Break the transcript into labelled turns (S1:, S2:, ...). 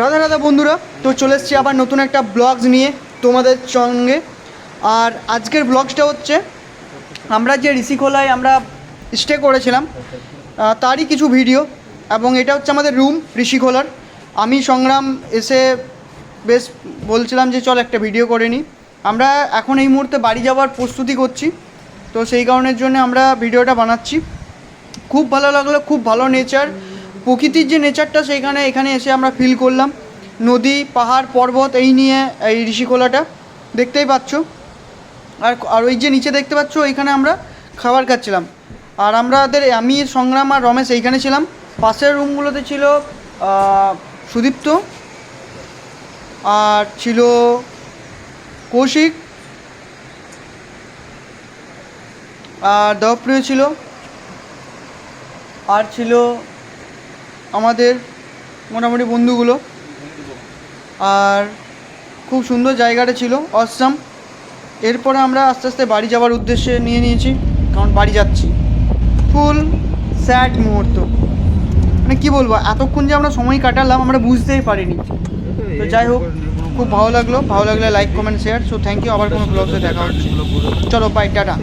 S1: রাধা রাধা বন্ধুরা, তো চলে এসেছি আবার নতুন একটা ব্লগস নিয়ে তোমাদের সঙ্গে। আর আজকের ব্লগসটা হচ্ছে, আমরা যে ঋষিখোলায় আমরা স্টে করেছিলাম তারই কিছু ভিডিও এবং এটা হচ্ছে আমাদের রুম ঋষিখোলার। আমি সংগ্রাম এসে বেশ বলছিলাম যে চল একটা ভিডিও করে নিই আমরা এখন এই মুহূর্তে বাড়ি যাওয়ার প্রস্তুতি করছি, তো সেই কারণের জন্য আমরা ভিডিওটা বানাচ্ছি। খুব ভালো লাগল, খুব ভালো নেচার প্রকৃতির যে নেচারটা সেইখানে এখানে এসে আমরা ফিল করলাম। নদী, পাহাড়, পর্বত, এই নিয়ে, এই ঋষিকোলাটা। দেখতেই পাচ্ছ। আর আর ওই যে নিচে দেখতে পাচ্ছ এইখানে আমরা খাবার খাচ্ছিলাম। আর আমাদের আমি, সংগ্রাম আর রমেশ এইখানে ছিলাম। পাশের রুমগুলোতে ছিল সুদীপ্ত। আর ছিল কৌশিক। আর দেবপ্রিয় ছিল। আর ছিল আমাদের মোটামুটি বন্ধুগুলো। আর খুব সুন্দর জায়গাটা ছিল, অসাম। এরপরে আমরা আস্তে আস্তে বাড়ি যাওয়ার উদ্দেশ্যে নিয়ে নিয়েছি, কারণ বাড়ি যাচ্ছি। ফুল স্যাড মুহূর্ত। মানে কী বলব, এতক্ষণ যে আমরা সময় কাটালাম, আমরা বুঝতেই পারিনি। তো যাই হোক, খুব ভালো লাগল। ভালো লাগলে like comment share so thank you আবার কোনো ব্লগে দেখা হচ্ছে। চলো বাই টাটা।